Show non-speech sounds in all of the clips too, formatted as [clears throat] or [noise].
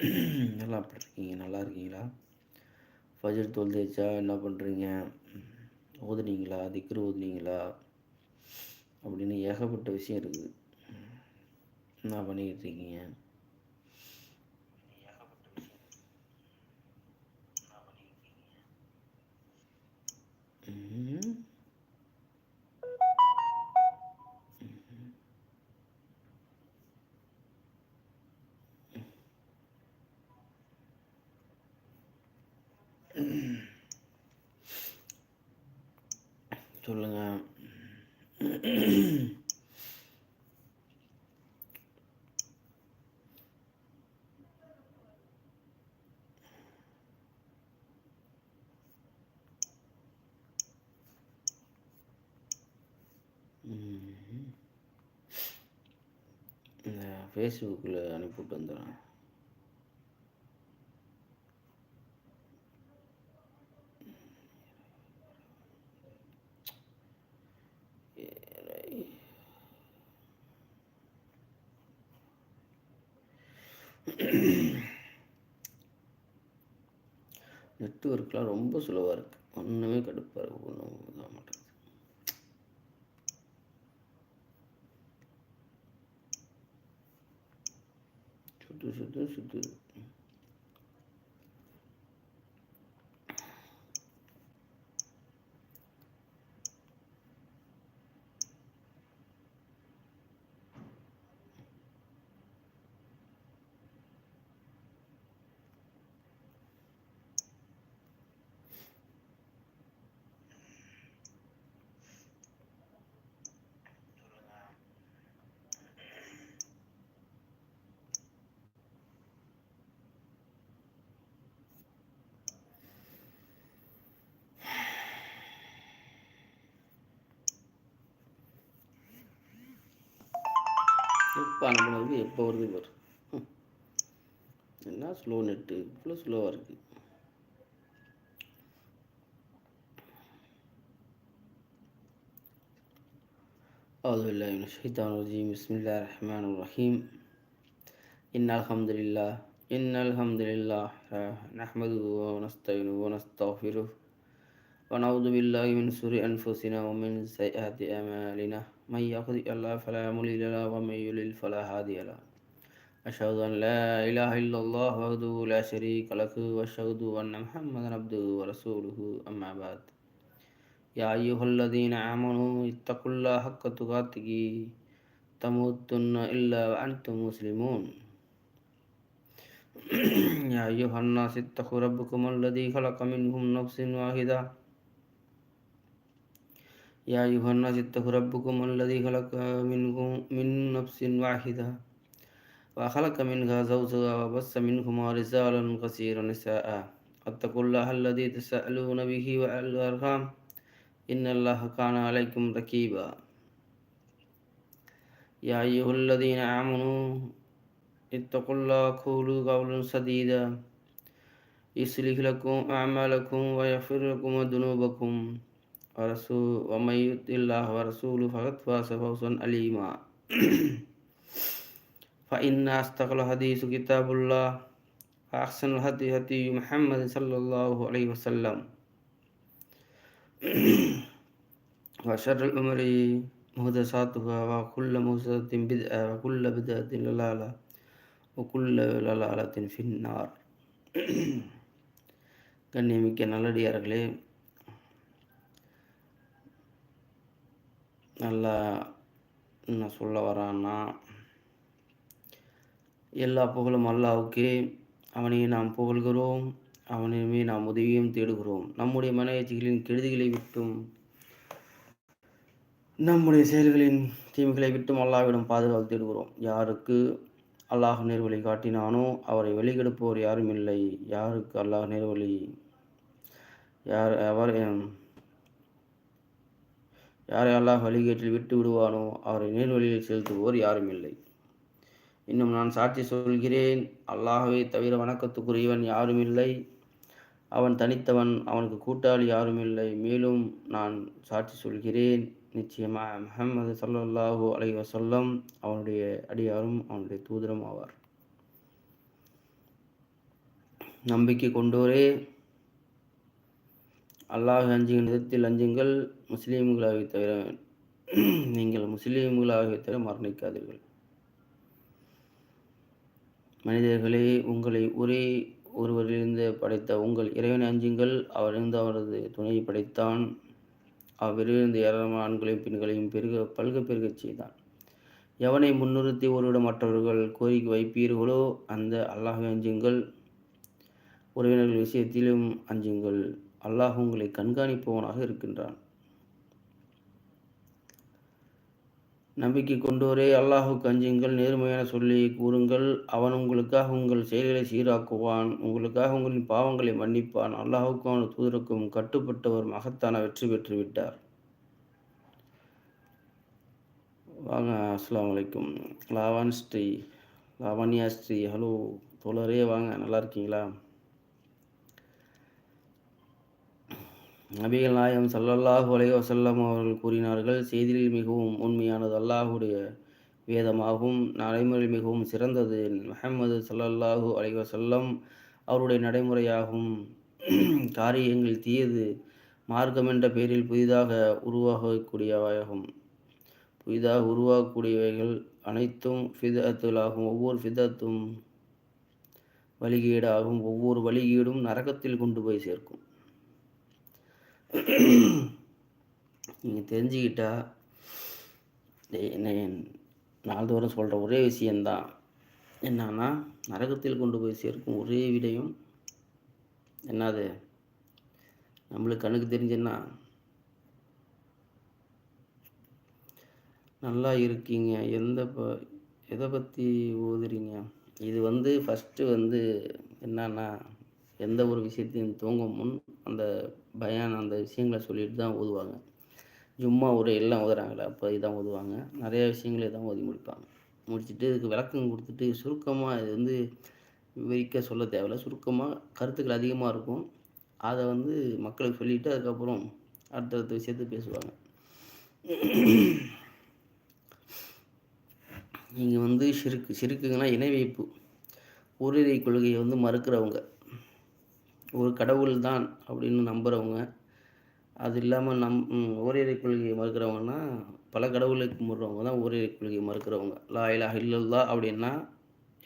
நல்லா அப்படி இருக்கீங்க நல்லா இருக்கீங்களா? ஃபஜர் தொழுதேச்சா என்ன பண்ணுறீங்க ஓதுனீங்களா? திக்ரு ஓதுனீங்களா? அப்படின்னு ஏகப்பட்ட விஷயம் இருக்குது. என்ன பண்ணிக்கிட்டு இருக்கீங்க? சொல்லுங்கள் இந்த ஃபேஸ்புக்கில் அனுப்பிவிட்டு வந்துடுறேன். ரொம்ப சுலவாக இருக்குது ஒன்றுமே கடுப்பாக இருக்குது ஒன்றும் இதாக மாட்டேங்குது. சுற்று சுற்று சுற்று எப்போ அனுப்புனதுக்கு எப்போ வருது பாரு என்ன ஸ்லோ நெட்டு இவ்வளோ ஸ்லோவாக இருக்குது أعوذ بالله من الشيطان الرجيم بسم الله الرحمن الرحيم إن الحمد لله إن الحمد لله نحمده ونستعينه ونستغفره ونعوذ بالله من سوء أنفسنا ومن سيئات أعمالنا من يهد الله فلا مضل له ومن يضلل فلا هادي له. أشهد أن لا إله إلا الله وحده لا شريك له وأشهد أن محمدا عبده ورسوله أما بعد. يا أيها الذين آمنوا اتقوا الله حق تقاته تموتن إلا وأنتم مسلمون. [clears throat] يا أيها الناس اتقوا ربكم الذي خلق منهم نفس واحدة يا أيها الناس اتقوا ربكم الذي خلق منكم من نفس واحدة وخلق منها زوجها وبث منهما رجالا كثيرا نساء. اتقوا الله الذي تسألون به والأرحام. إن الله كان عليكم رقيبا يا أيها الذين آمنوا اتقوا الله قولوا قولا سديدا. يصلح لكم أعمالكم ويغفر لكم ذنوبكم. ورسول ومن يطع الله ورسوله فقد فاز فوزا أليما [clears throat] فإن أصدق الحديث كتاب الله وأحسن الهدي هدي محمد صلى الله عليه وسلم [clears throat] وشر الأمور محدثاتها وكل محدثة بدعة وكل بدعة ضلالة وكل ضلالة في النار [clears throat] கண்ணியமிக்க நல்லடியார்களே நல்லா என்ன சொல்ல வரான்னா எல்லா புகழும் அல்லாவுக்கே அவனையே நாம் புகழ்கிறோம் அவனையுமே நாம் உதவியும் தேடுகிறோம். நம்முடைய மனையச்சிகளின் கெடுதிகளை விட்டும் நம்முடைய செயல்களின் தீமைகளை விட்டும் அல்லாவிடம் பாதுகாப்பு தேடுகிறோம். யாருக்கு அல்லாஹ் நேர்வழி காட்டினானோ அவரை வெளிக்கெடுப்போர் யாரும் இல்லை. யாருக்கு அல்லாஹ் நேர்வழி யார் அவர் யாரை அல்லாஹ் வழிகேட்டில் விட்டு விடுவானோ அவரை நேர்வழியில் செலுத்துவோர் யாரும் இல்லை. இன்னும் நான் சாட்சி சொல்கிறேன் அல்லாஹவே தவிர வணக்கத்துக்குரியவன் யாரும் இல்லை. அவன் தனித்தவன் அவனுக்கு கூட்டாளி யாரும் இல்லை. மேலும் நான் சாட்சி சொல்கிறேன் நிச்சயமாக முகமது சல்லாஹூ அலை வசல்லம் அவனுடைய அடியாரும் அவனுடைய தூதரும் ஆவார். நம்பிக்கை கொண்டோரே அல்லாஹ் அஞ்சுகின்ற விதத்தில் அஞ்சுங்கள் முஸ்லீம்களாகவே தவிர [clears throat] நீங்கள் முஸ்லீம்களாகவே தவிர மரணிக்காதீர்கள். மனிதர்களே உங்களை ஒரே ஒருவரிலிருந்து படைத்த உங்கள் இறைவனை அஞ்சுங்கள். அவரிருந்து அவரது துணையை படைத்தான். அவ்விருந்து ஏராளமான ஆண்களையும் பெண்களையும் பெருக பல்க பெருகச் செய்தான். எவனை முன்னிறுத்தி ஒருவிடம் மற்றவர்கள் கோரிக்கை வைப்பீர்களோ அந்த அல்லாஹை அஞ்சுங்கள். உறவினர்கள் விஷயத்திலும் அஞ்சுங்கள். அல்லாஹ் உங்களை கண்காணிப்பவனாக இருக்கின்றான். நம்பிக்கை கொண்டோரே அல்லாஹுக்கு அஞ்சுங்கள் நேர்மையான சொல்லி கூறுங்கள். அவன் உங்களுக்காக உங்கள் செயல்களை சீராக்குவான் உங்களுக்காக உங்களின் பாவங்களை மன்னிப்பான். அல்லாஹுக்கும் அவன் தூதருக்கும் கட்டுப்பட்டவர் மகத்தான வெற்றி பெற்று விட்டார். வாங்க அஸ்லாம் வலைக்கும் லாவான் ஸ்ரீ லாவண்யா ஸ்ரீ ஹலோ தோழரே வாங்க நல்லா இருக்கீங்களா? நபிகள் நாயம் சல்லல்லாஹு அலைய வசல்லம் அவர்கள் கூறினார்கள் செய்தியில் மிகவும் உண்மையானது அல்லாஹுடைய வேதமாகும் நடைமுறையில் மிகவும் சிறந்தது. முஹம்மது சல்லல்லாஹு அலைய வசல்லம் அவருடைய நடைமுறையாகும். காரியங்கள் தீயது மார்க்கம் என்ற பெயரில் புதிதாக உருவாகக்கூடியவையாகும். புதிதாக உருவாகக்கூடியவைகள் அனைத்தும் ஃபிதத்துலாகும். ஒவ்வொரு ஃபிதத்தும் வழிகேடாகும். ஒவ்வொரு வழிகீடும் நரகத்தில் கொண்டு போய் சேர்க்கும். நீங்கள் தெரிஞ்சுக்கிட்டா என்ன நாள்தோறும் சொல்கிற ஒரே விஷயந்தான் என்னன்னா நரகத்தில் கொண்டு போய் சேர்க்கும் ஒரே விடையும் என்னது? நம்மளுக்கு கணக்கு தெரிஞ்சுன்னா நல்லா இருக்கீங்க. எந்த ப எதை பற்றி ஓதுறீங்க? இது வந்து ஃபஸ்ட்டு வந்து என்னன்னா எந்த ஒரு விஷயத்தையும் தூங்கும் முன் அந்த பயான் அந்த விஷயங்களை சொல்லிட்டு தான் ஓதுவாங்க. சும்மா ஒரு எல்லாம் ஓதுறாங்களே அப்போ இதான் ஓதுவாங்க. நிறைய விஷயங்களை தான் ஓதி முடிப்பாங்க. முடிச்சுட்டு இதுக்கு விளக்கம் கொடுத்துட்டு சுருக்கமாக இது வந்து விவரிக்க சொல்ல தேவையில்ல. சுருக்கமாக கருத்துக்கள் அதிகமாக இருக்கும். அதை வந்து மக்களுக்கு சொல்லிவிட்டு அதுக்கப்புறம் அடுத்தடுத்த விஷயத்தை பேசுவாங்க. இங்கே வந்து சிறுக்கு சிறுக்குங்கன்னா இணை வைப்பு ஓரிரை கொள்கையை வந்து மறுக்கிறவங்க. ஒரு கடவுள் தான் அப்படின்னு நம்புகிறவங்க அது இல்லாமல் நம் ஓரிரை கொள்கையை மறுக்கிறவங்கன்னா பல கடவுளை கும்பிட்றவங்க தான் ஓரிரை கொள்கையை மறுக்கிறவங்க. லா இலா இல்லல்லா அப்படின்னா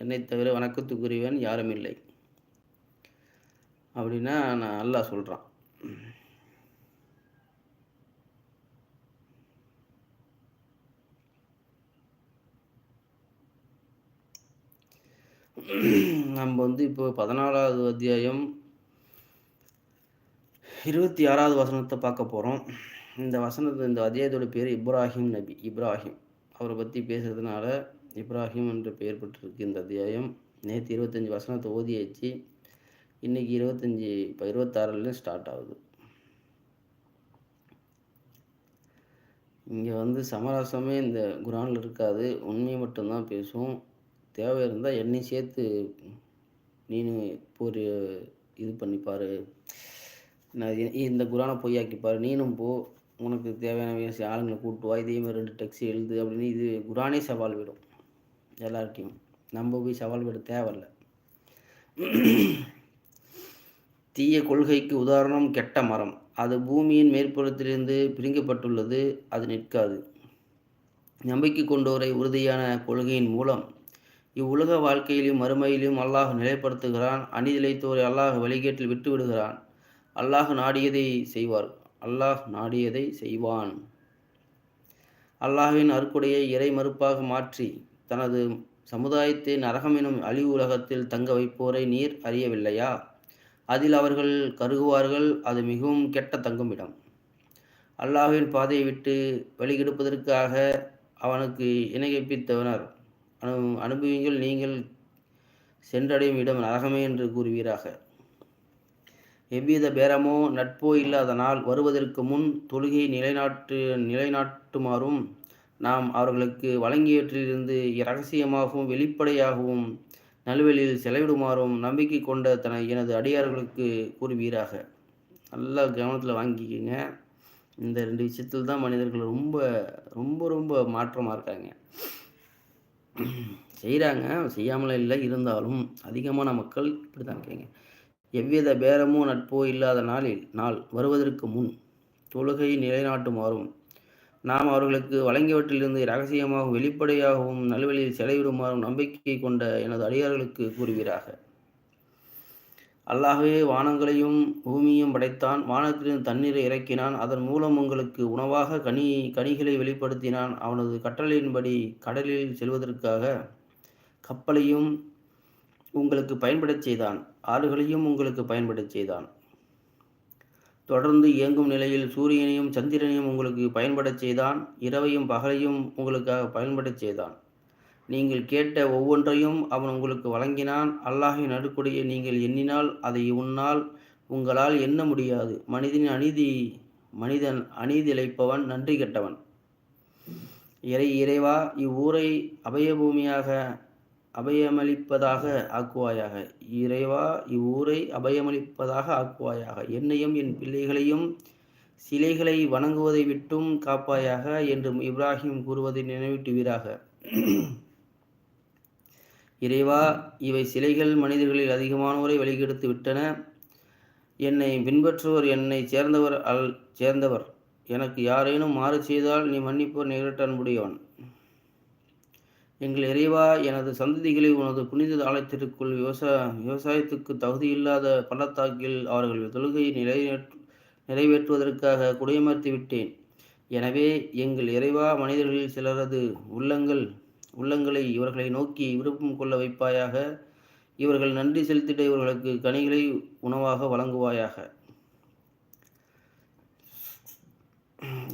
என்னை தவிர வணக்கத்துக்குரியவன் யாரும் இல்லை. அப்படின்னா நான் அல்லாஹ் சொல்கிறான் நம்ம வந்து இப்போ பதினாலாவது அத்தியாயம் இருபத்தி ஆறாவது வசனத்தை பார்க்க போகிறோம் இந்த வசனத்தை இந்த அத்தியாயத்தோட பேர் இப்ராஹிம் நபி இப்ராஹிம். அவரை பற்றி பேசுகிறதுனால இப்ராஹிம் என்று பெயர் பெற்றிருக்கு இந்த அத்தியாயம். நேற்று இருபத்தஞ்சி வசனத்தை ஓதியாச்சு இன்றைக்கி இருபத்தஞ்சி இப்போ இருபத்தாறுலேயும் ஸ்டார்ட் ஆகுது. இங்கே வந்து சமரசமே இந்த குரானில் இருக்காது. உண்மையை மட்டும்தான் பேசும் தேவை இருந்தால் என்னையும் சேர்த்து நீனு ஒரு இது பண்ணிப்பார். இந்த குரானை பொய்யாக்கிப்பார் நீனும் போ. உனக்கு தேவையான ஆளுங்களை கூட்டு வா. இதே மாதிரி ரெண்டு டெக்ஸி எழுது அப்படின்னு இது குரானே சவால் விடும். எல்லார்ட்டையும் நம்ம போய் சவால் விட தேவையில்ல. தீய கொள்கைக்கு உதாரணம் கெட்ட மரம். அது பூமியின் மேற்புறத்திலிருந்து பிரிங்கப்பட்டுள்ளது அது நிற்காது. நம்பிக்கை கொண்டோரை உறுதியான கொள்கையின் மூலம் இவ்வுலக வாழ்க்கையிலும் மறுமையிலும் அல்லாஹ் நிலைப்படுத்துகிறான். அணிதிலைத்தோரை அல்லாஹ் வழிகேட்டில் விட்டு விடுகிறான் அல்லாஹ் நாடியதை செய்வார். அல்லாஹ் நாடியதை செய்வான். அல்லாஹின் அற்குடையை இறை மறுப்பாக மாற்றி தனது சமுதாயத்தை நரகம் எனும் அழிவு உலகத்தில் தங்க வைப்போரை நீர் அறியவில்லையா? அதில் அவர்கள் கருகுவார்கள் அது மிகவும் கெட்ட தங்குமிடம் அல்லாஹின் பாதையை விட்டு வெளியெடுப்பதற்காக அவனுக்கு இணைப்பித்தவனர் அனு அனுபவிங்கள் நீங்கள் சென்றடையும் இடம் நரகமே என்று கூறுவீராக. எவ்வித பேரமோ நட்போ இல்லாதனால் வருவதற்கு முன் தொழுகையை நிலைநாட்டு நிலைநாட்டுமாறும் நாம் அவர்களுக்கு வழங்கியவற்றிலிருந்து இரகசியமாகவும் வெளிப்படையாகவும் நல்வெளியில் செலவிடுமாறும் நம்பிக்கை கொண்ட தன எனது அடியார்களுக்கு கூறுவீராக. நல்லா கவனத்தில் வாங்கிக்கோங்க. இந்த ரெண்டு விஷயத்தில் தான் மனிதர்கள் ரொம்ப ரொம்ப ரொம்ப மாற்றமாக இருக்காங்க. செய்கிறாங்க செய்யாமலாம் இல்லை. இருந்தாலும் அதிகமான மக்கள் இப்படி தான் இருக்காங்க. எவ்வித பேரமோ நட்போ இல்லாத நாளில் நாள் வருவதற்கு முன் தொழுகை நிலைநாட்டுமாறும் நாம் அவர்களுக்கு வழங்கியவற்றிலிருந்து இரகசியமாகவும் வெளிப்படையாகவும் நல்வழியில் செலவிடுமாறும் நம்பிக்கை கொண்ட எனது அடியார்களுக்கு கூறுவீராக. அல்லாகவே வானங்களையும் பூமியும் படைத்தான். வானத்திலிருந்து தண்ணீரை இறக்கினான். அதன் மூலம் உங்களுக்கு உணவாக கனி கனிகளை வெளிப்படுத்தினான். அவனது கட்டளையின்படி கடலில் செல்வதற்காக கப்பலையும் உங்களுக்கு பயன்படச் செய்தான். ஆறுகளையும் உங்களுக்கு பயன்படச் செய்தான். தொடர்ந்து இயங்கும் நிலையில் சூரியனையும் சந்திரனையும் உங்களுக்கு பயன்படச் செய்தான். இரவையும் பகலையும் உங்களுக்காக பயன்படச் செய்தான். நீங்கள் கேட்ட ஒவ்வொன்றையும் அவன் உங்களுக்கு வழங்கினான். அல்லாஹின் நடுக்குடைய நீங்கள் எண்ணினால் அதை உன்னால் உங்களால் எண்ண முடியாது. மனிதனின் அநீதி மனிதன் அநீதி இழைப்பவன் நன்றி கெட்டவன். இறை இறைவா இவ்வூரை அபயபூமியாக அபயமளிப்பதாக ஆக்குவாயாக. இறைவா இவ்வூரை அபயமளிப்பதாக ஆக்குவாயாக. என்னையும் என் பிள்ளைகளையும் சிலைகளை வணங்குவதை விட்டும் காப்பாயாக என்று இப்ராஹிம் கூறுவதை நினைவிட்டுவீராக. இறைவா இவை சிலைகள் மனிதர்களில் அதிகமானோரை வெளிக்கெடுத்து விட்டன. என்னை பின்பற்றுவோர் என்னை சேர்ந்தவர் அல் சேர்ந்தவர். எனக்கு யாரேனும் மாறு செய்தால் நீ மன்னிப்போர் நிகழ்ட்ட அன்புடையவன் எங்கள் இறைவா எனது சந்ததிகளை உனது புனித ஆலயத்திற்குள் விவசாய விவசாயத்துக்கு தகுதியில்லாத பள்ளத்தாக்கில் அவர்கள் தொழுகையை நிறைவேற்று நிறைவேற்றுவதற்காக குடியமர்த்தி விட்டேன். எனவே எங்கள் இறைவா மனிதர்களில் சிலரது உள்ளங்கள் உள்ளங்களை இவர்களை நோக்கி விருப்பம் கொள்ள வைப்பாயாக. இவர்கள் நன்றி செலுத்திட இவர்களுக்கு கனிகளை உணவாக வழங்குவாயாக.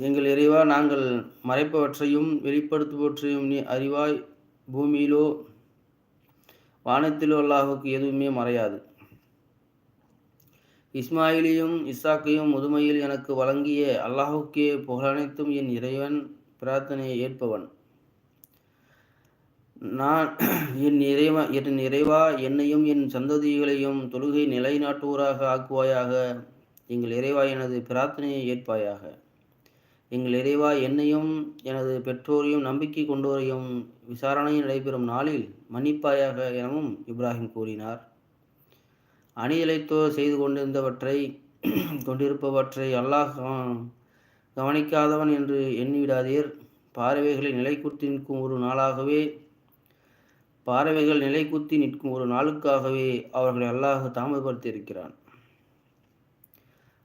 எங்கள் இறைவா நாங்கள் மறைப்பவற்றையும் வெளிப்படுத்துபவற்றையும் நீ அறிவாய். பூமியிலோ வானத்திலோ அல்லாஹுக்கு எதுவுமே மறையாது. இஸ்மாயிலையும் இஸ்ஸாக்கையும் முதுமையில் எனக்கு வழங்கிய அல்லாஹுக்கே புகழனைத்தும் என் இறைவன் பிரார்த்தனையை ஏற்பவன். நான் என் இறைவா என் இறைவா என்னையும் என் சந்ததிகளையும் தொழுகை நிலைநாட்டுவோராக ஆக்குவாயாக. எங்கள் இறைவா எனது பிரார்த்தனையை ஏற்பாயாக. எங்கள் இறைவா என்னையும் எனது பெற்றோரையும் நம்பிக்கை கொண்டோரையும் விசாரணையில் நடைபெறும் நாளில் மன்னிப்பாயாக எனவும் இப்ராஹிம் கூறினார். அணியலைத்தோர் செய்து கொண்டிருந்தவற்றை கொண்டிருப்பவற்றை அல்லாஹ் கவனிக்காதவன் என்று எண்ணிவிடாதீர் பார்வைகளை நிலைக்குத்தி நிற்கும் ஒரு நாளாகவே பார்வைகள் நிலைக்குத்தி நிற்கும் ஒரு நாளுக்காகவே அவர்களை அல்லாஹ் தாமதப்படுத்தியிருக்கிறான்.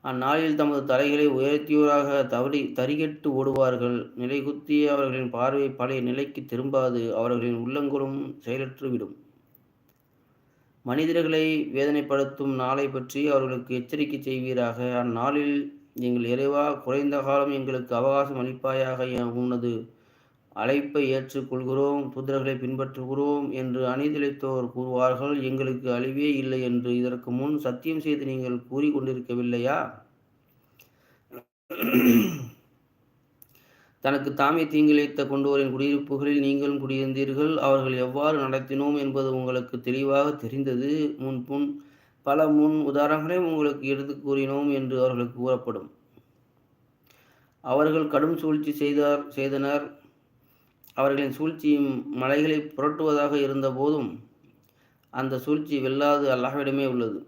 அந்நாளில் தமது தலைகளை உயர்த்தியோராக தவறி தரிகட்டு ஓடுவார்கள். நிலைகுத்தி அவர்களின் பார்வை பழைய நிலைக்கு திரும்பாது அவர்களின் உள்ளங்களும் செயலற்றுவிடும் மனிதர்களை வேதனைப்படுத்தும் நாளை பற்றி அவர்களுக்கு எச்சரிக்கை செய்வீராக. அந்நாளில் எங்கள் இறைவா குறைந்த காலம் எங்களுக்கு அவகாசம் அளிப்பாயாக உன்னது அழைப்பை ஏற்றுக்கொள்கிறோம் புத்திரர்களை பின்பற்றுகிறோம் என்று அணிதிழைத்தோர் கூறுவார்கள். எங்களுக்கு அழிவே இல்லை என்று இதற்கு முன் சத்தியம் செய்து நீங்கள் கூறிக்கொண்டிருக்கவில்லையா? தனக்கு தாமே தீங்கிழைத்த கொண்டோரின் குடியிருப்புகளில் நீங்களும் குடியிருந்தீர்கள். அவர்கள் எவ்வாறு நடத்தினோம் என்பது உங்களுக்கு தெளிவாக தெரிந்தது. முன்புன் பல முன் உதாரணங்களையும் உங்களுக்கு எடுத்து கூறினோம் என்று அவர்களுக்கு கூறப்படும். அவர்கள் கடும் சூழ்ச்சி செய்தார் செய்தனர். அவர்களின் சூழ்ச்சியும் மலைகளை புரட்டுவதாக இருந்தபோதும் அந்த சூழ்ச்சி வெல்லாது அல்லாஹ்விடமே உள்ளது.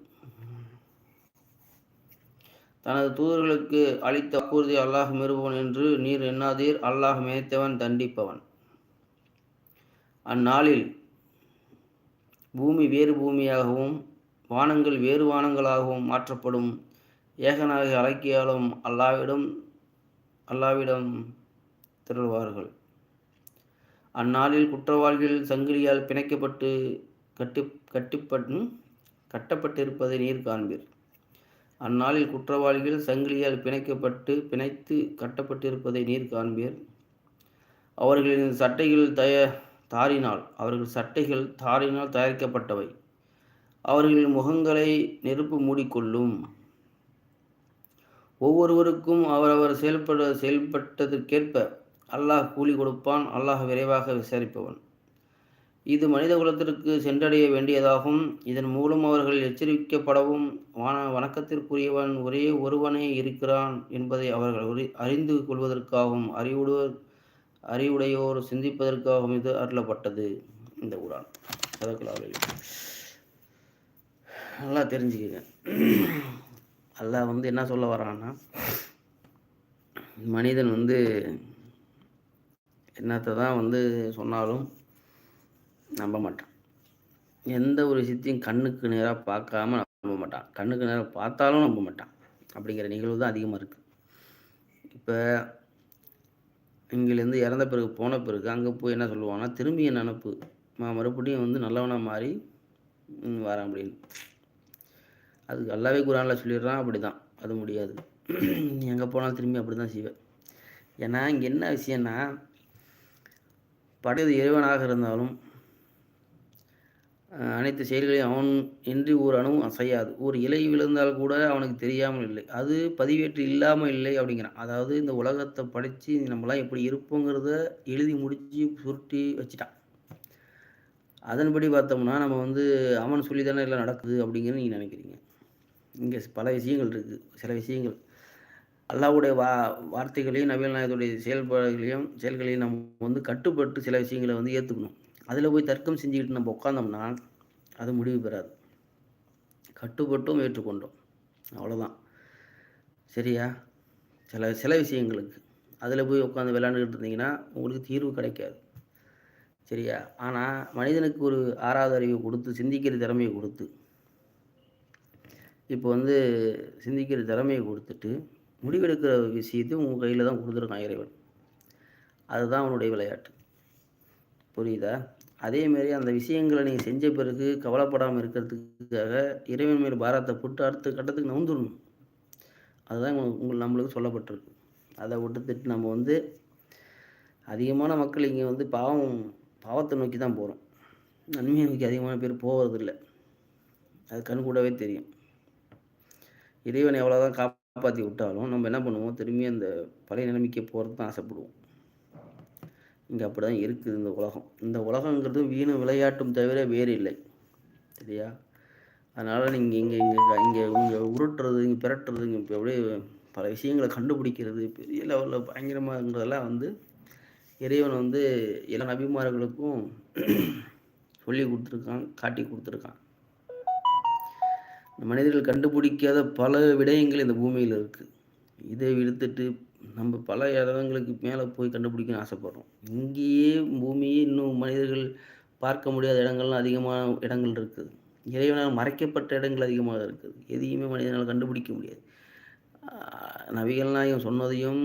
தனது தூதர்களுக்கு அளித்த வாக்குறுதி அல்லாஹ் மெருபவன் என்று நீர் எண்ணாதீர் அல்லாஹ் மேய்த்தவன் தண்டிப்பவன். அந்நாளில் பூமி வேறு பூமியாகவும் வானங்கள் வேறு வானங்களாகவும் மாற்றப்படும் ஏகனாக அலக்கியாலும் அல்லாவிடம் அல்லாவிடம் திரள்வார்கள். அந்நாளில் குற்றவாளிகள் சங்கிலியால் பிணைக்கப்பட்டு கட்டி கட்டுப்பட்டு கட்டப்பட்டிருப்பதை நீர் காண்பீர். அந்நாளில் குற்றவாளிகள் சங்கிலியால் பிணைக்கப்பட்டு பிணைத்து கட்டப்பட்டிருப்பதை நீர் காண்பீர். அவர்களின் சட்டைகள் தய தாரினால் அவர்கள் சட்டைகள் தாரினால் தயாரிக்கப்பட்டவை. அவர்களின் முகங்களை நெருப்பு மூடிக்கொள்ளும். ஒவ்வொருவருக்கும் அவரவர் செயல்பட செயல்பட்டதற்கேற்ப அல்லாஹ் கூலி கொடுப்பான் அல்லாஹ் விரைவாக விசாரிப்பவன். இது மனித குலத்திற்கு சென்றடைய வேண்டியதாகும். இதன் மூலம் அவர்கள் எச்சரிக்கப்படவும் வான வணக்கத்திற்குரியவன் ஒரே ஒருவனே இருக்கிறான் என்பதை அவர்கள் அறிந்து கொள்வதற்காகவும் அறிவுடுவர் அறிவுடையோர் சிந்திப்பதற்காகவும் இது அருளப்பட்டது. இந்த குரான். அதற்குள்ளாக நல்லா தெரிஞ்சுக்கங்க. அல்லாஹ் வந்து என்ன சொல்ல வரான்னா மனிதன் வந்து என்னத்தை தான் வந்து சொன்னாலும் நம்ப மாட்டான். எந்த ஒரு விஷயத்தையும் கண்ணுக்கு நேராக பார்க்காம நம்ப மாட்டான். கண்ணுக்கு நேராக பார்த்தாலும் நம்ப மாட்டான். அப்படிங்கிற நிகழ்வு தான் அதிகமாக இருக்குது இப்போ இங்கேருந்து இறந்த பிறகு போன பிறகு அங்கே போய் என்ன சொல்லுவாங்கன்னா திரும்பி என் நினப்பு நான் மறுபடியும் வந்து நல்லவனாக மாறி வரேன் அப்படின்னு. அதுக்கு அல்லாவே குரானில் சொல்லிடுறான் அப்படி தான் அது முடியாது. எங்கே போனாலும் திரும்பி அப்படி தான் செய்வேன். ஏன்னா இங்கே என்ன விஷயம்னா படையது இறைவனாக இருந்தாலும் அனைத்து செயல்களையும் அவன் இன்றி ஒரு அணுவும் அசையாது. ஒரு இலை விழுந்தால் கூட அவனுக்கு தெரியாமல் இல்லை. அது பதிவேற்று இல்லாமல் இல்லை அப்படிங்கிறான். அதாவது இந்த உலகத்தை படித்து நம்மளாம் எப்படி இருப்போங்கிறத எழுதி முடித்து சுருட்டி வச்சுட்டான். அதன்படி பார்த்தோம்னா நம்ம வந்து அவன் சொல்லி தானே எல்லாம் நடக்குது அப்படிங்கிறது நீங்கள் நினைக்கிறீங்க. இங்கே பல விஷயங்கள் இருக்குது சில விஷயங்கள் அல்லாவுடைய வா வார்த்தைகளையும் நவீன நாயகத்துடைய செயல்பாடுகளையும் செயல்களையும் நம்ம வந்து கட்டுப்பட்டு சில விஷயங்களை வந்து ஏற்றுக்கணும் அதில் போய் தர்க்கம் செஞ்சுக்கிட்டு நம்ம உட்காந்தோம்னா அது முடிவு பெறாது. கட்டுப்பட்டும் ஏற்றுக்கொண்டோம். அவ்வளோதான் சரியா? சில சில விஷயங்களுக்கு. அதில் போய் உட்காந்து விளையாண்டுக்கிட்டு இருந்தீங்கன்னா உங்களுக்கு தீர்வு கிடைக்காது. சரியா? ஆனால் மனிதனுக்கு ஒரு ஆறாவது அறிவை கொடுத்து சிந்திக்கிற திறமையை கொடுத்து இப்போ வந்து சிந்திக்கிற திறமையை கொடுத்துட்டு முடிவெடுக்கிற விஷயத்தை உங்கள் கையில் தான் கொடுத்துருக்கான் இறைவன். அதுதான் அவனுடைய விளையாட்டு. புரியுதா? அதேமாரி அந்த விஷயங்களை நீங்கள் செஞ்ச பிறகு கவலைப்படாமல் இருக்கிறதுக்காக இறைவன் மேல் பாரத்தை போட்டு அடுத்த கட்டத்துக்கு நவுந்துடணும். அதுதான் உங்களுக்கு நம்மளுக்கு சொல்லப்பட்டிருக்கு. அதை விட்டுத்துட்டு நம்ம வந்து அதிகமான மக்கள் இங்கே வந்து பாவம் பாவத்தை நோக்கி தான் போகிறோம் நன்மையை நோக்கி அதிகமான பேர் போவதில்லை. அது கண் கூடவே தெரியும். இறைவன் எவ்வளோ தான் காப்பாற்றி விட்டாலும் நம்ம என்ன பண்ணுவோம்? திரும்பி அந்த பழைய நிலைமைக்கு போகிறது தான் ஆசைப்படுவோம். இங்கே அப்படி தான் இருக்குது இந்த உலகம். இந்த உலகங்கிறது வீணும் விளையாட்டும் தவிர வேறு இல்லை. சரியா? அதனால் நீங்கள் இங்கே இங்கே இங்கே இங்கே உருட்டுறது இங்கே பிறட்டுறது இங்கே இப்போ அப்படியே பல விஷயங்களை கண்டுபிடிக்கிறது பெரிய லெவலில் பயங்கரமாகங்கிறதெல்லாம் வந்து இறைவன் வந்து எல்லா நபிமார்களுக்கும் சொல்லி கொடுத்துருக்கான் காட்டி கொடுத்துருக்கான். மனிதர்கள் கண்டுபிடிக்காத பல விடயங்கள் இந்த பூமியில் இருக்குது இதை விடுத்துட்டு நம்ம பல இடங்களுக்கு மேலே போய் கண்டுபிடிக்கணும்னு ஆசைப்படுறோம். இங்கேயே பூமியே இன்னும் மனிதர்கள் பார்க்க முடியாத இடங்கள்லாம் அதிகமான இடங்கள் இருக்குது. இறைவனால் மறைக்கப்பட்ட இடங்கள் அதிகமாக இருக்குது. எதையுமே மனிதனால் கண்டுபிடிக்க முடியாது. நவிகள் நாயகம் சொன்னதையும்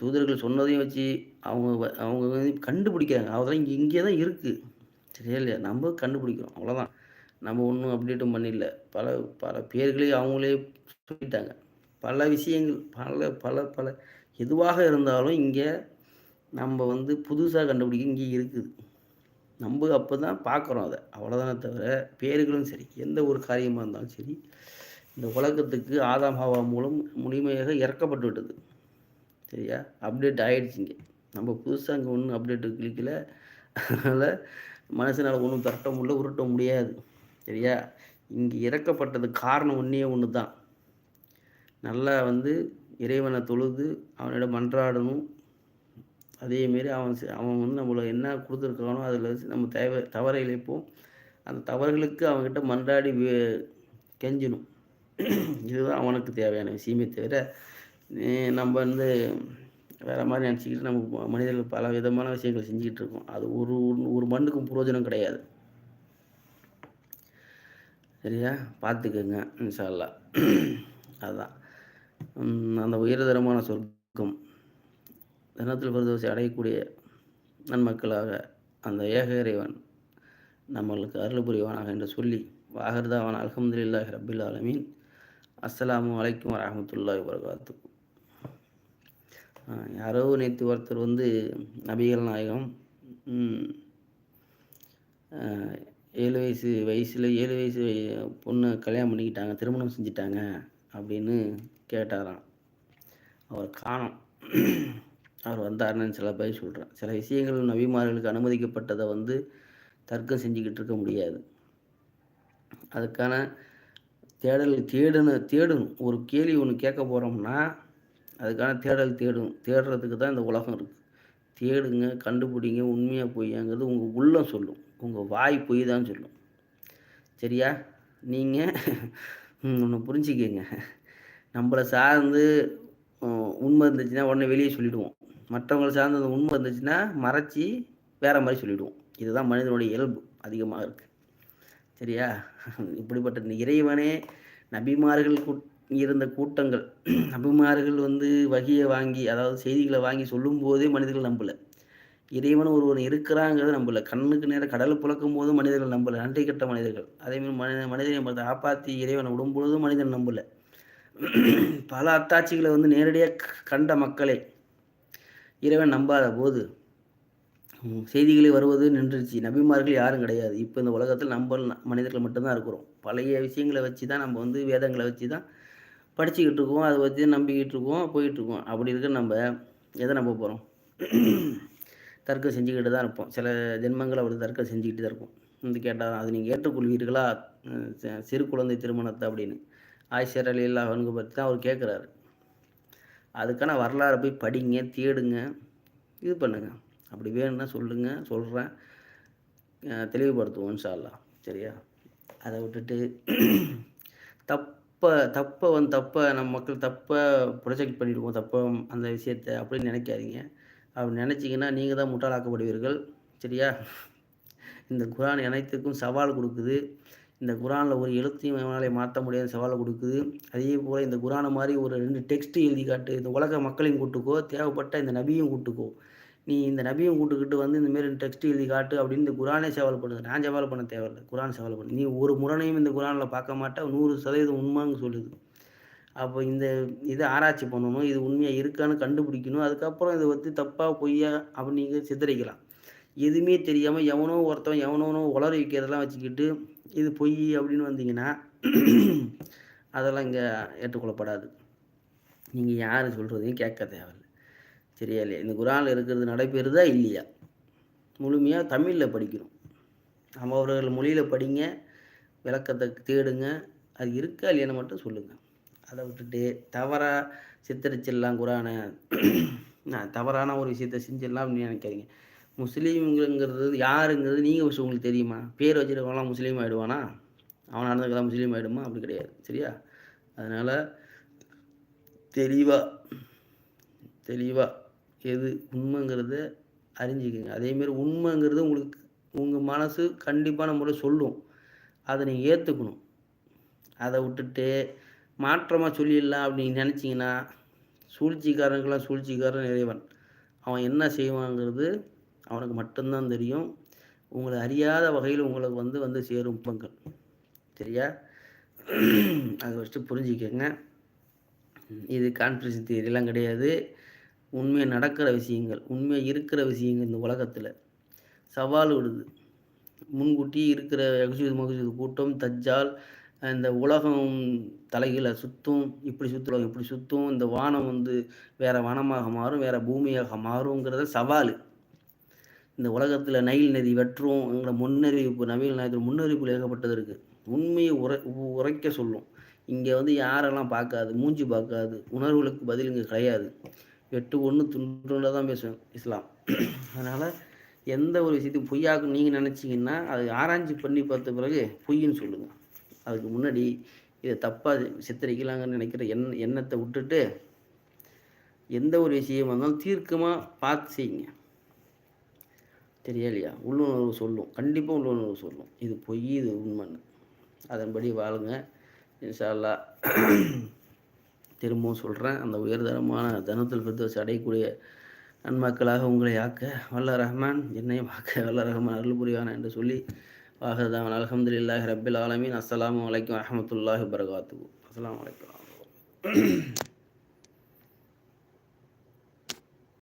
தூதர்கள் சொன்னதையும் வச்சு அவங்க அவங்க வந்து கண்டுபிடிக்கிறாங்க. அதெல்லாம் இங்கே இங்கே தான் இருக்குது சரியா இல்லையா? நம்ம கண்டுபிடிக்கிறோம். அவ்வளோதான் நம்ம ஒன்றும் அப்டேட்டும் பண்ணிடல பல பல பேர்களே அவங்களே சொல்லிட்டாங்க. பல விஷயங்கள் பல பல பல எதுவாக இருந்தாலும் இங்கே நம்ம வந்து புதுசாக கண்டுபிடிக்க இங்கே இருக்குது. நம்ம அப்போ தான் பார்க்குறோம் அதை. அவ்வளோதானே தவிர பேர்களும் சரி எந்த ஒரு காரியமாக இருந்தாலும் சரி இந்த உலகத்துக்கு ஆதாம் ஹாவா மூலம் முழுமையாக இறக்கப்பட்டு விட்டது. சரியா? அப்டேட் ஆகிடுச்சிங்க இங்கே. நம்ம புதுசாக இங்கே ஒன்றும் அப்டேட்டு கிளிக்கல அதனால் மனசினால் ஒன்றும் தரட்ட முடியல உருட்ட முடியாது. சரியா? இங்கே இறக்கப்பட்டது காரணம் ஒன்றே ஒன்று தான் நல்லா வந்து இறைவனை தொழுது அவனிடம் மன்றாடணும் அதேமாரி அவன் அவன் வந்து நம்மளை என்ன கொடுத்துருக்கானோ அதில் வச்சு நம்ம தேவை தவறை இழைப்போம். அந்த தவறுகளுக்கு அவன்கிட்ட மன்றாடி கெஞ்சணும் இதுதான் அவனுக்கு தேவையான விஷயமே தவிர நம்ம வந்து வேறு மாதிரி நினச்சிக்கிட்டு நம்ம மனிதர்கள் பல விதமான விஷயங்கள் செஞ்சுக்கிட்டு இருக்கோம். அது ஒரு ஒரு மண்ணுக்கும் புரோஜனம் கிடையாது. சரியா? பார்த்துக்கோங்க இன்ஷால்லா அதுதான் அந்த உயர்தரமான சொர்க்கம் தினத்தில் பிரதோஷை அடையக்கூடிய நன்மக்களாக அந்த ஏக இறைவன் நம்மளுக்கு அருள் புரிவானாக என்று சொல்லி வாகர்தாவான் அலமதுல்லாஹி ரபில் ஆலமீன். அஸ்லாம் வலைக்கம் வரமத்துல்லாஹ் வரகாத்து யாரோ நேற்று ஒருத்தர் வந்து நபிகள் நாயகம் ஏழு வயசு வயசில் ஏழு வயசு பொண்ணு கல்யாணம் பண்ணிக்கிட்டாங்க திருமணம் செஞ்சிட்டாங்க அப்படின்னு கேட்டாராம். அவர் காணோம். அவர் வந்தாருன்னு சில பேர் சொல்கிறேன் சில விஷயங்கள் நபிமார்களுக்கு அனுமதிக்கப்பட்டதை வந்து தர்க்கம் செஞ்சுக்கிட்டு இருக்க முடியாது. அதுக்கான தேடல் தேடணும் தேடணும். ஒரு கேள்வி ஒன்று கேட்க போகிறோம்னா அதுக்கான தேடல் தேடும் தேடுறதுக்கு தான் இந்த உலகம் இருக்குது தேடுங்க கண்டுபிடிங்க உண்மையாக பொய்யாங்கிறது உங்கள் உள்ளம் சொல்லும். உங்கள் வாய் பொய் தான் சொல்லும். சரியா? நீங்கள் ஒன்று புரிஞ்சுக்கங்க. நம்மளை சார்ந்து உண்மை இருந்துச்சுன்னா உடனே வெளியே சொல்லிவிடுவோம் மற்றவங்களை சார்ந்த உண்மை இருந்துச்சுன்னா மறைச்சி வேறு மாதிரி சொல்லிவிடுவோம் இதுதான் மனிதனுடைய இயல்பு அதிகமாக இருக்குது சரியா? இப்படிப்பட்ட இந்த இறைவனே நபிமார்கள் இருந்த கூட்டங்கள் நபிமார்கள் வந்து வகையை வாங்கி அதாவது செய்திகளை வாங்கி சொல்லும் போதே மனிதர்கள் நம்பலை. இறைவன் ஒருவன் இருக்கிறாங்கிறத நம்பல. கண்ணுக்கு நேரம் கடலை புழக்கும் போதும் மனிதர்கள் நம்பலை. நன்றி கட்ட மனிதர்கள். அதேமாதிரி மனித மனிதனை பார்த்து ஆப்பாத்தி இறைவனை விடும் பொழுதும் மனிதன் நம்பலை. பல அத்தாட்சிகளை வந்து நேரடியாக கண்ட மக்களை இறைவன் நம்பாத போது செய்திகளை வருவது நின்றுச்சு நபிமார்கள் யாரும் கிடையாது. இப்போ இந்த உலகத்தில் நம்ம மனிதர்கள் மட்டும்தான் இருக்கிறோம். பழைய விஷயங்களை வச்சு தான் நம்ம வந்து வேதங்களை வச்சு தான் படிச்சுக்கிட்டு இருக்கோம். அதை வச்சு நம்பிக்கிட்டு இருக்கோம் போயிட்டுருக்கோம் அப்படி இருக்க நம்ம எதை நம்ப போகிறோம் தர்க்கம் செஞ்சுக்கிட்டு தான் இருப்போம். சில ஜென்மங்கள் அப்படி தர்க்கம் செஞ்சுக்கிட்டு தான் இருப்போம் வந்து கேட்டால் அது நீங்கள் ஏற்றுக்கொள்வீர்களா? சிறு குழந்தை திருமணத்தை? அப்படின்னு. ஆயிஷர் அலி அல்லாஹனுக்கு பற்றி தான் அவர் கேட்குறாரு அதுக்கான வரலாறு போய் படிங்க தேடுங்க இது பண்ணுங்கள் அப்படி வேணும்னா சொல்லுங்கள் சொல்கிறேன் தெளிவுபடுத்துவோம் இன்ஷால்லா சரியா? அதை விட்டுட்டு தப்பை தப்பை வந்து தப்பை நம்ம மக்கள் தப்பை ப்ரொஜெக்ட் பண்ணிடுவோம் தப்பை அந்த விஷயத்தை அப்படின்னு நினைக்காதீங்க. அப்படி நினச்சிங்கன்னா நீங்கள் தான் முட்டாளாக்கப்படுவீர்கள். சரியா? இந்த குரான் அனைத்துக்கும் சவால் கொடுக்குது. இந்த குரானில் ஒரு எழுத்தையும் அவனாலே மாற்ற முடியாத சவாலை கொடுக்குது. அதே போல் இந்த குரானை மாதிரி ஒரு ரெண்டு டெக்ஸ்ட்டு எழுதி காட்டு இந்த உலக மக்களையும் கூட்டுக்கோ தேவைப்பட்ட இந்த நபியும் கூட்டுக்கோ. நீ இந்த நபியும் கூட்டுக்கிட்டு வந்து இந்த மாரி டெக்ஸ்ட் எழுதி காட்டு அப்படின்னு இந்த குரானே சவால் பண்ணுது. நான் சவால் பண்ண தேவையில்லை. குரான் சவால் பண்ணு. நீ ஒரு முரணையும் இந்த குரானில் பார்க்க மாட்டேன் நூறு சதவீதம் உண்மைன்னு சொல்லுது. அப்போ இந்த இதை ஆராய்ச்சி பண்ணணும் இது உண்மையாக இருக்கான்னு கண்டுபிடிக்கணும் அதுக்கப்புறம் இதை வந்து தப்பாக பொய்யா அப்படின்னு நீங்கள் சித்தரிக்கலாம். எதுவுமே தெரியாமல் எவனோ ஒருத்தவன் எவனோனோ உளர வைக்கிறதெல்லாம் வச்சுக்கிட்டு இது பொய் அப்படின்னு வந்தீங்கன்னா [clears throat] அதெல்லாம் இங்கே ஏற்றுக்கொள்ளப்படாது. நீங்கள் யார் சொல்கிறதையும் கேட்க தேவையில்லை. சரியா இல்லையா? இந்த குரானில் இருக்கிறது நடைபெறுதா இல்லையா? முழுமையாக தமிழில் படிக்கணும். நம்ம அவர்கள் மொழியில் படிங்க விளக்கத்தை தேடுங்க அது இருக்கா இல்லையான்னு மட்டும் சொல்லுங்கள் அதை விட்டுட்டு தவறாக சித்தரிச்சிடலாம் குரானை. நான் தவறான ஒரு விஷயத்த செஞ்சிடலாம் அப்படின்னு நினைக்காதீங்க. முஸ்லீம்ங்கிறது யாருங்கிறது நீங்கள் விஷயம் உங்களுக்கு தெரியுமா? பேர் வச்சுருக்கவங்களாம் முஸ்லீம் ஆகிடுவானா அவன் நடந்துக்கலாம் முஸ்லீம் ஆகிடுமா அப்படி கிடையாது. சரியா? அதனால் தெளிவாக தெளிவாக எது உண்மைங்கிறத அறிஞ்சிக்கங்க. அதேமாரி உண்மைங்கிறது உங்களுக்கு உங்கள் மனசு கண்டிப்பான முறை சொல்லும். அதை நீங்கள் ஏற்றுக்கணும் அதை விட்டுட்டு மாற்றமாக சொல்லிடலாம் அப்படின்னு நினச்சிங்கன்னா சூழ்ச்சிக்காரனுக்கெல்லாம் சூழ்ச்சிக்காரன் இறைவன். அவன் என்ன செய்வாங்கிறது அவனுக்கு மட்டும்தான் தெரியும். உங்களை அறியாத வகையில் உங்களுக்கு வந்து வந்து சேரும் பங்கள் சரியா? அதை ஃபஸ்ட்டு புரிஞ்சிக்கோங்க. இது கான்ஃபிடன்ஸ் தியரிலாம் கிடையாது. உண்மையாக நடக்கிற விஷயங்கள் உண்மையாக இருக்கிற விஷயங்கள் இந்த உலகத்தில். சவால் விடுது. முன்கூட்டி இருக்கிற எகுசூது மகசூது கூட்டம் தஜ்ஜால் இந்த உலகம் தலைகளை சுற்றும் இப்படி சுற்றுலகம் இப்படி சுற்றும் இந்த வானம் வந்து வேறு வனமாக மாறும் வேறு பூமியாக மாறுங்கிறத சவால். இந்த உலகத்தில் நைல் நதி வெற்றும்ங்கிற முன்னறிவிப்பு நவீன நாயத்தில் முன்னறிவிப்பு ஏகப்பட்டது இருக்குது உண்மையை உரை உரைக்க சொல்லும். இங்கே வந்து யாரெல்லாம் பார்க்காது மூஞ்சி பார்க்காது உணர்வுகளுக்கு பதில் இங்கே கிடையாது. வெட்டு ஒன்று துண்டு தான் பேசுவேன் இஸ்லாம். அதனால் எந்த ஒரு விஷயத்தையும் பொய்யாக்கும் நீங்கள் நினச்சிங்கன்னா அது ஆராய்ச்சி பண்ணி பார்த்த பிறகு பொய்ன்னு சொல்லுங்கள் அதுக்கு முன்னாடி இதை தப்பாக சித்தரிக்கலாங்கன்னு நினைக்கிற எண் எண்ணத்தை விட்டுட்டு எந்த ஒரு விஷயம் வந்தாலும் தீர்க்கமாக பார்த்து செய்யுங்க. தெரியலையா உள்ளுணர்வு சொல்லும். கண்டிப்பாக உள்ளுணர்வு சொல்லும். இது பொய் இது உண்மைன்னு. அதன்படி வாழுங்க. இன்ஷால்லா [clears throat] திரும்பவும் சொல்கிறேன் அந்த உயர்தரமான தனத்தில் ஃபிர்தோஸ் அடையக்கூடிய நன்மக்களாக உங்களை ஆக்க வல்ல ரஹ்மான் என்னையும் ஆக்க வல்ல ரஹ்மான் அருள் புரிவான என்று சொல்லி வாஹதான் அலமதுல்லாஹ் ரபில் ஆலமின். அஸ்லாம் வலைக்கம் வரமத்துல்லாஹி வரகாத்து அஸ்லாம் வலைக்கம்